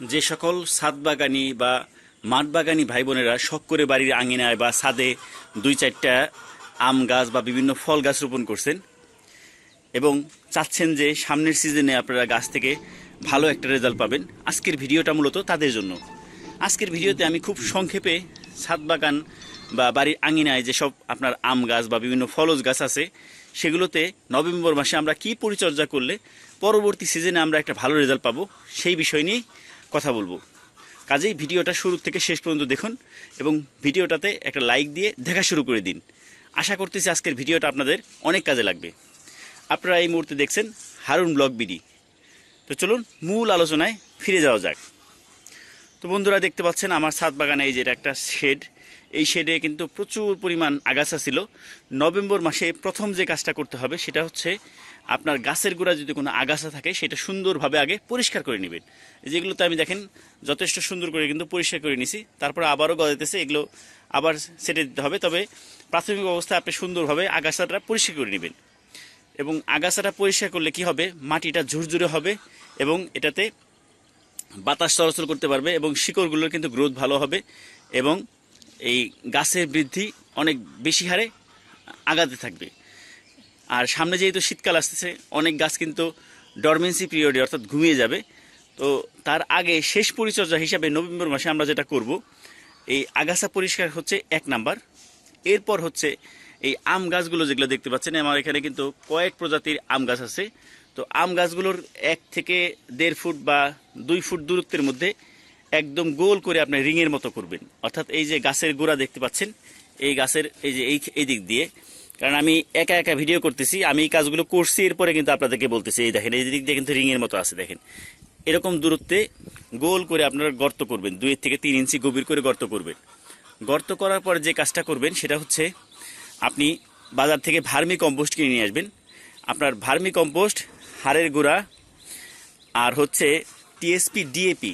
যে সকল ছাদ বাগানি বা মাঠ বাগানি ভাই বোনেরা শখ করে বাড়ির আঙিনায় বা ছাদে দুই চারটা আম গাছ বা বিভিন্ন ফল গাছ রোপণ করছেন এবং চাচ্ছেন যে সামনের সিজনে আপনারা গাছ থেকে ভালো একটা রেজাল্ট পাবেন। আজকের ভিডিওটা মূলত তাদের জন্য। আজকের ভিডিওতে আমি খুব সংক্ষেপে ছাদ বাগান বা বাড়ির আঙিনায় যেসব আপনার আম গাছ বা বিভিন্ন ফলজ গাছ আছে, সেগুলোতে নভেম্বর মাসে আমরা কি পরিচর্যা করলে পরবর্তী সিজনে আমরা একটা ভালো রেজাল্ট পাবো সেই বিষয় নিয়ে কথা বলব। কাজেই ভিডিওটা শুরু থেকে শেষ পর্যন্ত দেখুন এবং ভিডিওটাতে একটা লাইক দিয়ে দেখা শুরু করে দিন। আশা করতেছি আজকের ভিডিওটা আপনাদের অনেক কাজে লাগবে। আপনারা এই মুহূর্তে দেখছেন হারুন ব্লগ বিডি। তো চলুন মূল আলোচনায় ফিরে যাওয়া যাক। তো বন্ধুরা দেখতে পাচ্ছেন আমার ছাদ বাগানে এই যেটা একটা শেড। এই শেডে কিন্তু প্রচুর পরিমাণ আগাছা ছিল। নভেম্বর মাসে প্রথম যে কাজটা করতে হবে সেটা হচ্ছে আপনার গাছের গোড়া যদি কোনো আগাছা থাকে, সেটা সুন্দরভাবে আগে পরিষ্কার করে নেবেন। যেগুলোতে আমি দেখেন যথেষ্ট সুন্দর করে কিন্তু পরিষ্কার করে নিছি। তারপরে আবারও গজাতেছে এগুলো আবার সেটে দিতে হবে। তবে প্রাথমিক অবস্থায় আপনি সুন্দরভাবে আগাছাটা পরিষ্কার করে নেবেন। এবং আগাছাটা পরিষ্কার করলে কি হবে? মাটিটা ঝুরঝুরে হবে এবং এটাতে বাতাস চলাচল করতে পারবে এবং শিকড়গুলোর কিন্তু গ্রোথ ভালো হবে এবং এই গাছের বৃদ্ধি অনেক বেশি হারে আগাতে থাকবে। আর সামনে যেহেতু শীতকাল আসতেছে, অনেক গাছ কিন্তু ডরমেন্সি পিরিয়ডে অর্থাৎ ঘুমিয়ে যাবে। তো তার আগে শেষ পরিচর্যা হিসাবে নভেম্বর মাসে আমরা যেটা করব, এই আগাছা পরিষ্কার হচ্ছে এক নাম্বার। এরপর হচ্ছে এই আম গাছগুলো যেগুলো দেখতে পাচ্ছেন, আমার এখানে কিন্তু কয়েক প্রজাতির আম গাছ আছে। তো আম গাছগুলোর এক থেকে দেড় ফুট বা দুই ফুট দূরত্বের মধ্যে একদম গোল করে আপনি রিংয়ের মতো করবেন। অর্থাৎ এই যে গাছের গোড়া দেখতে পাচ্ছেন, এই গাছের এই যে এই দিক দিয়ে। কারণ আমি একা একা ভিডিও করতেছি, আমি এই কাজগুলো করছি, এরপরে কিন্তু আপনাদেরকে বলতেছি, এই দেখেন, এই দিক দিয়ে কিন্তু রিংয়ের মতো আছে, দেখেন। এরকম দূরত্বে গোল করে আপনারা গর্ত করবেন, দুই থেকে তিন ইঞ্চি গভীর করে গর্ত করবেন। গর্ত করার পর যে কাজটা করবেন, সেটা হচ্ছে আপনি বাজার থেকে ভার্মি কম্পোস্ট কিনে নিয়ে আসবেন। আপনার ভার্মি কম্পোস্ট হাড়ের গুঁড়া, আর হচ্ছে টিএসপি ডিএপি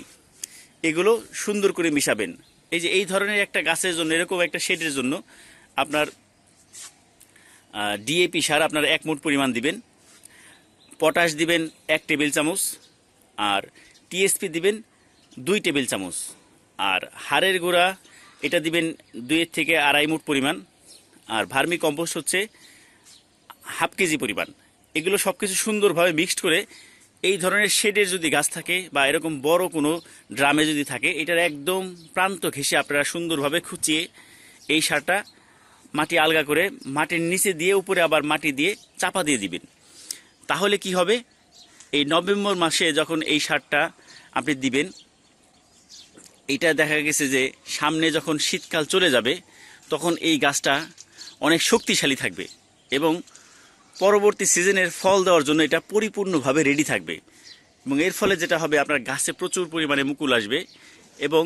এগুলো সুন্দর করে মিশাবেন। এই যে এই ধরনের একটা গাছের জন্য, এরকম একটা শেডের জন্য আপনার ডিএপি সার আপনার এক মুঠ পরিমাণ দিবেন, পটাশ দিবেন এক টেবিল চামচ, আর টিএসপি দিবেন দুই টেবিল চামচ, আর হাড়ের গুঁড়া এটা দিবেন দুইয়ের থেকে আড়াই মুঠ পরিমাণ, আর ভার্মি কম্পোস্ট হচ্ছে হাফ কেজি পরিমাণ। এগুলো সব কিছু সুন্দরভাবে মিক্সড করে এই ধরনের শেডের যদি গাছ থাকে বা এরকম বড় কোনো ড্রামে যদি থাকে, এটার একদম প্রান্ত ঘেঁষে আপনারা সুন্দরভাবে খুঁচিয়ে এই সারটা মাটি আলগা করে মাটির নিচে দিয়ে, উপরে আবার মাটি দিয়ে চাপা দিয়ে দিবেন। তাহলে কি হবে? এই নভেম্বর মাসে যখন এই সারটা আপনি দিবেন, এটা দেখা গেছে যে সামনে যখন শীতকাল চলে যাবে, তখন এই গাছটা অনেক শক্তিশালী থাকবে এবং পরবর্তী সিজনের ফল দেওয়ার জন্য এটা পরিপূর্ণভাবে রেডি থাকবে। এবং এর ফলে যেটা হবে, আপনার গাছে প্রচুর পরিমাণে মুকুল আসবে এবং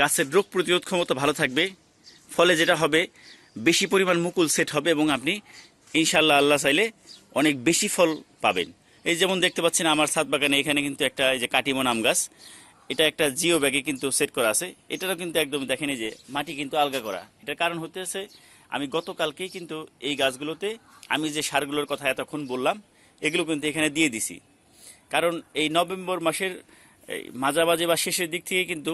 গাছের রোগ প্রতিরোধ ক্ষমতা ভালো থাকবে। ফলে যেটা হবে বেশি পরিমাণ মুকুল সেট হবে এবং আপনি ইনশাল্লাহ আল্লাহ চাইলে অনেক বেশি ফল পাবেন। এই যেমন দেখতে পাচ্ছেন আমার ছাদ বাগানে এখানে কিন্তু একটা এই যে কাটিমন আম গাছ, এটা একটা জিও ব্যাগে কিন্তু সেট করা আছে। এটারও কিন্তু একদম দেখেন যে মাটি কিন্তু আলগা করা। এটার কারণ হতেছে, আমি গতকালকেই কিন্তু এই গাছগুলোতে আমি যে সারগুলোর কথা এতক্ষণ বললাম, এগুলো কিন্তু এখানে দিয়ে দিছি। কারণ এই নভেম্বর মাসের মাঝামাঝি বা শেষের দিক থেকে কিন্তু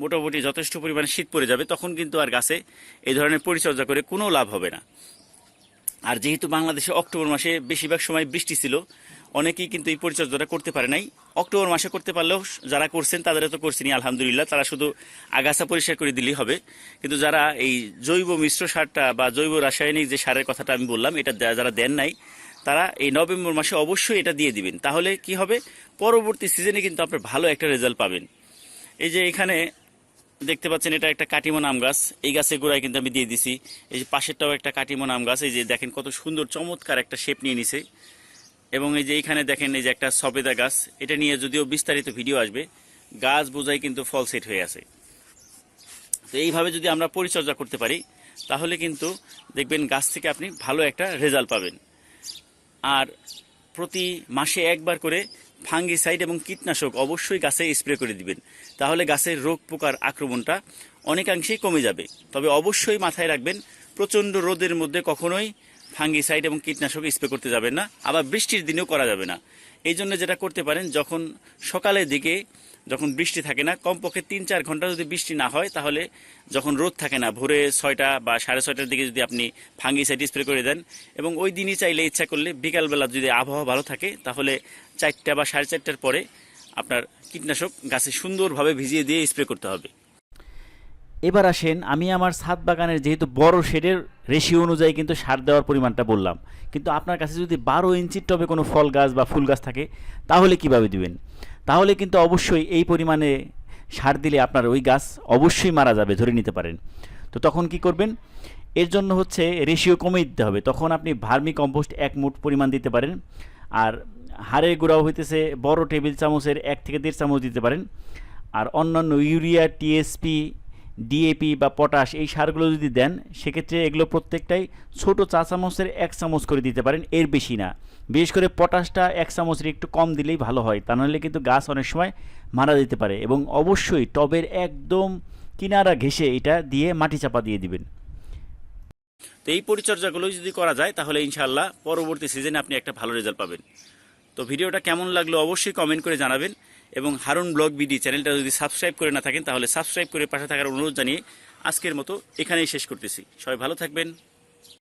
মোটামুটি যথেষ্ট পরিমাণে শীত পড়ে যাবে, তখন কিন্তু আর গাছে এই ধরনের পরিচর্যা করে কোনো লাভ হবে না। আর যেহেতু বাংলাদেশে অক্টোবর মাসে বেশিরভাগ সময় বৃষ্টি ছিল, অনেকেই কিন্তু এই পরিচর্যাটা করতে পারে নাই। অক্টোবর মাসে করতে পারলেও যারা করছেন তাদের তো করছেনই আলহামদুলিল্লাহ। তারা শুধু আগাছা পরিষ্কার করে দিলেই হবে। কিন্তু যারা এই জৈব মিশ্র সারটা বা জৈব রাসায়নিক যে সারের কথাটা আমি বললাম, এটা যারা দেন নাই, তারা এই নভেম্বর মাসে অবশ্যই এটা দিয়ে দিবেন। তাহলে কি হবে? পরবর্তী সিজনে কিন্তু আপনার ভালো একটা রেজাল্ট পাবেন। এই যে এখানে দেখতে পাচ্ছেন এটা একটা কাটিমন আম গাছ। এই গাছের গোড়ায় কিন্তু আমি দিয়ে দিছি। এই যে পাশেরটাও একটা কাটিমন আম গাছ। এই যে দেখেন কত সুন্দর, চমৎকার একটা শেপ নিয়ে নিছে। এবং এই যে এইখানে দেখেন এই যে একটা সবেদা গাছ। এটা নিয়ে যদিও বিস্তারিত ভিডিও আসবে, গাছ বোঝাই কিন্তু ফল সেট হয়ে আছে। তো এইভাবে যদি আমরা পরিচর্যা করতে পারি, তাহলে কিন্তু দেখবেন গাছ থেকে আপনি ভালো একটা রেজাল্ট পাবেন। আর প্রতি মাসে একবার করে ফাঙ্গিসাইড এবং কীটনাশক অবশ্যই গাছে স্প্রে করে দিবেন। তাহলে গাছের রোগ পোকার আক্রমণটা অনেকাংশেই কমে যাবে। তবে অবশ্যই মাথায় রাখবেন, প্রচণ্ড রোদের মধ্যে কখনোই ফাঙ্গিসাইড এবং কীটনাশক স্প্রে করতে যাবেন না। আবার বৃষ্টির দিনেও করা যাবে না। এই জন্য যেটা করতে পারেন, যখন সকালের দিকে যখন বৃষ্টি থাকে না, কমপক্ষে তিন চার ঘণ্টা যদি বৃষ্টি না হয়, তাহলে যখন রোদ থাকে না, ভোরে ছয়টা বা সাড়ে ছয়টার দিকে যদি আপনি ফাঙ্গিসাইড স্প্রে করে দেন, এবং ওই দিনই চাইলে ইচ্ছা করলে বিকালবেলা যদি আবহাওয়া ভালো থাকে, তাহলে চারটা বা সাড়ে চারটার পরে আপনার কীটনাশক গাছে সুন্দরভাবে ভিজিয়ে দিয়ে স্প্রে করতে হবে। এবার আসেন, আমি আমার ছাদ বাগানের যেহেতু বড় শেডের রেশিও অনুযায়ী কিন্তু সার দেওয়ার পরিমাণটা বললাম। কিন্তু আপনার কাছে যদি বারো ইঞ্চির টবে কোনো ফল গাছ বা ফুল গাছ থাকে, তাহলে কীভাবে দিবেন? তাহলে কিন্তু অবশ্যই এই পরিমাণে সার দিলে আপনার ওই গাছ অবশ্যই মারা যাবে, ধরে নিতে পারেন। তো তখন কি করবেন? এর জন্য হচ্ছে রেশিও কমিয়ে দিতে হবে। তখন আপনি ভার্মি কম্পোস্ট এক মুঠ পরিমাণ দিতে পারেন। আর হাড়ের গুঁড়াও হইতেছে বড় টেবিল চামচের এক থেকে দেড় চামচ দিতে পারেন। আর অন্যান্য ইউরিয়া, টিএসপি ডিএপি বা পটাশ এই সারগুলো যদি দেন, সেক্ষেত্রে এগুলো প্রত্যেকটাই ছোট চা চামচের এক চামচ করে দিতে পারেন, এর বেশি না। বিশেষ করে পটাশটা এক চামচের একটু কম দিলেই ভালো হয়, তা নাহলে কিন্তু গাছ অনেক সময় মারা যেতে পারে এবং অবশ্যই টবের একদম কিনারা ঘেঁষে এটা দিয়ে মাটি চাপা দিয়ে দিবেন। তো এই পরিচর্যাগুলো যদি করা যায়, তাহলে ইনশাআল্লাহ পরবর্তী সিজনে আপনি একটা ভালো রেজাল্ট পাবেন। তো ভিডিওটা কেমন লাগল অবশ্যই কমেন্ট করে জানাবেন। এবং হারুন ব্লগ বিডি চ্যানেলটা যদি সাবস্ক্রাইব করে না থাকেন, তাহলে সাবস্ক্রাইব করে পাশে থাকার অনুরোধ জানিয়ে আজকের মতো এখানেই শেষ করতেছি। সবাই ভালো থাকবেন।